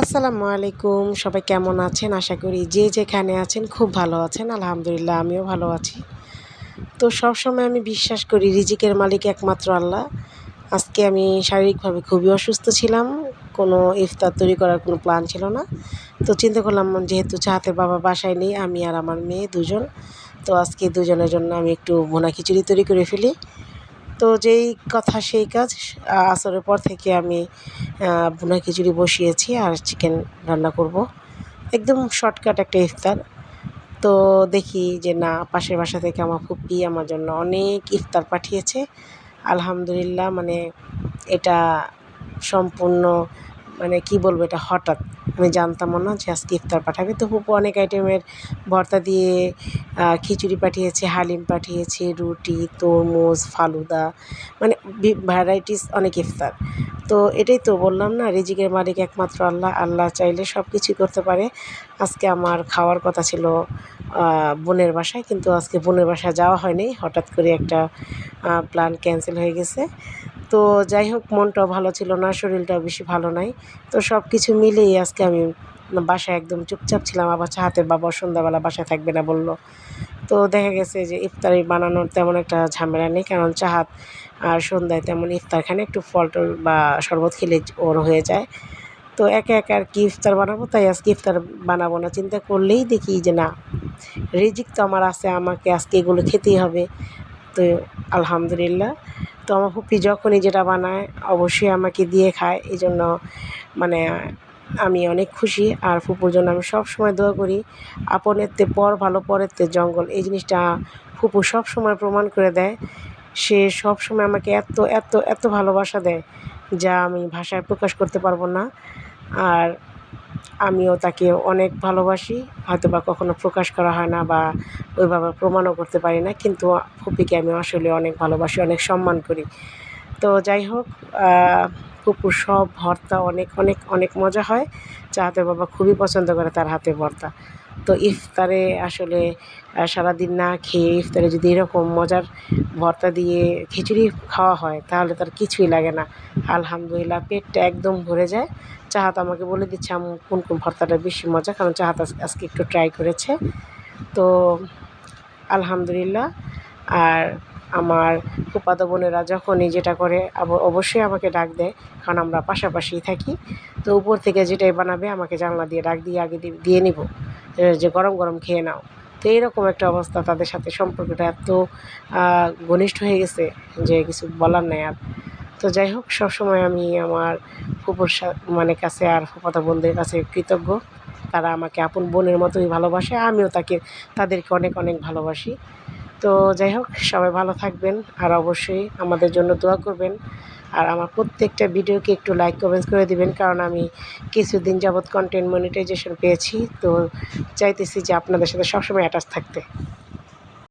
আসসালামু আলাইকুম, সবাই কেমন আছেন? আশা করি যে যেখানে আছেন খুব ভালো আছেন, আলহামদুলিল্লাহ আমিও ভালো আছি। তো সব সময় আমি বিশ্বাস করি রিজিকের মালিক একমাত্র আল্লাহ। আজকে আমি শারীরিকভাবে খুবই অসুস্থ ছিলাম, কোনো ইফতার তৈরি করার কোনো প্ল্যান ছিল না। তো চিন্তা করলাম, যেহেতু চাহাতের বাবা বাসায় নেই, আমি আর আমার মেয়ে দুজন। তো আজকে দুজনের জন্য আমি একটু ভোনা খিচুড়ি তৈরি করে ফেলি। তো যেই কথা সেই কাজ আসরের পর থেকে আমি ভুনা খিচুড়ি বসিয়েছি আর চিকেন রান্না করব। একদম শর্টকাট একটা ইফতার। তো দেখি যে না, পাশের বাসা থেকে আমার ফুপি আমার জন্য অনেক ইফতার পাঠিয়েছে। আলহামদুলিল্লাহ মানে এটা সম্পূর্ণ মানে কি বলব, এটা হঠাৎ আমি জানতামও না যে আজকে ইফতার পাঠাবে। তো ফুপু অনেক আইটেমের ভর্তা দিয়ে খিচুড়ি পাঠিয়েছে, হালিম পাঠিয়েছে, রুটি, তরমুজ, ফালুদা মানে ভ্যারাইটিস অনেক ইফতার। তো এটাই তো বললাম না, রিজিকের মালিক একমাত্র আল্লাহ আল্লাহ চাইলে সব কিছুই করতে পারে। আজকে আমার খাওয়ার কথা ছিল বোনের বাসায়, কিন্তু আজকে বোনের বাসায় যাওয়া হয়নি। হঠাৎ করে একটা প্ল্যান ক্যান্সেল হয়ে গেছে। তো যাই হোক, মনটাও ভালো ছিল না, শরীরটাও বেশি ভালো নাই। তো সব কিছু মিলেই আজকে আমি বাসায় একদম চুপচাপ ছিলাম। আবার চাহাতের বাবা সন্ধ্যাবেলা বাসায় থাকবে না বলল। তো দেখা গেছে যে ইফতারি বানানোর তেমন একটা ঝামেলা নেই, কারণ চাহাত আর সন্ধ্যায় তেমন ইফতারখানে একটু ফল টল বা শরবত খেলে ওর হয়ে যায়। তো একা একা আর কি ইফতার বানাবো? তাই আজকে ইফতার বানাবো না। চিন্তা করলেই দেখি যে না, রিজিক তো আমার আছে, আমাকে আজকে এগুলো খেতেই হবে। তো আলহামদুলিল্লাহ। তো আমার ফুপি যখনই যেটা বানায়, অবশ্যই আমাকে দিয়ে খায়। এই জন্য মানে আমি অনেক খুশি। আর ফুপুর জন্য আমি সব সময় দোয়া করি আপনের তে পর ভালো পরের তে জঙ্গল। এই জিনিসটা ফুপু সব সময় প্রমাণ করে দেয়। সে সব সময় আমাকে এত এত এত ভালোবাসা দেয় যা আমি ভাষায় প্রকাশ করতে পারব না। আর আমিও তাকে অনেক ভালোবাসি হয়তো বা কখনো প্রকাশ করা হয় না বা ওইভাবে প্রমাণও করতে পারি না, কিন্তু ফুপিকে আমি আসলে অনেক ভালোবাসি, অনেক সম্মান করি। তো যাই হোক ফুপুর সব ভর্তা অনেক অনেক অনেক মজা হয়। চাহাতে বাবা খুবই পছন্দ করে তার হাতে ভর্তা। তো ইফতারে আসলে সারাদিন না খেয়ে ইফতারে যদি এরকম মজার ভর্তা দিয়ে খিচুড়ি খাওয়া হয়, তাহলে তার কিছুই লাগে না। আলহামদুলিল্লাহ, পেটটা একদম ভরে যায়। চাহাত আমাকে বলে দিচ্ছে আম কোন কোন ভর্তাটা বেশি মজা? কারণ চাহাত আজকে একটু ট্রাই করেছে। তো আলহামদুলিল্লাহ, আর আমার ফুপাতো বোনেরা যখনই যেটা করে অবশ্যই আমাকে ডাক দেয়, কারণ আমরা পাশাপাশিই থাকি। তো উপর থেকে যেটাই বানাবে, আমাকে জানলা দিয়ে ডাক দিয়ে আগে দিয়ে নিব। যে গরম গরম খেয়ে নাও। তো এইরকম একটা অবস্থা তাদের সাথে সম্পর্কটা এত ঘনিষ্ঠ হয়ে গেছে যে কিছু বলার নেই আর। তো যাই হোক, সবসময় আমি আমার ফুপুর মানে কাছে আর ফুপাতা বোনদের কাছে কৃতজ্ঞ। তারা আমাকে আপন বোনের মতোই ভালোবাসে, আমিও তাকে, তাদেরকে অনেক অনেক ভালোবাসি। তো যাই হোক, সবাই ভালো থাকবেন আর অবশ্যই আমাদের জন্য দোয়া করবেন। আর আমার প্রত্যেকটা ভিডিওকে একটু লাইক কমেন্টস করে দিবেন, কারণ আমি কিছুদিন যাবৎ কন্টেন্ট মনিটাইজেশন পেয়েছি। তো চাইতেছি যে আপনাদের সাথে সবসময় অ্যাটাচ থাকতে।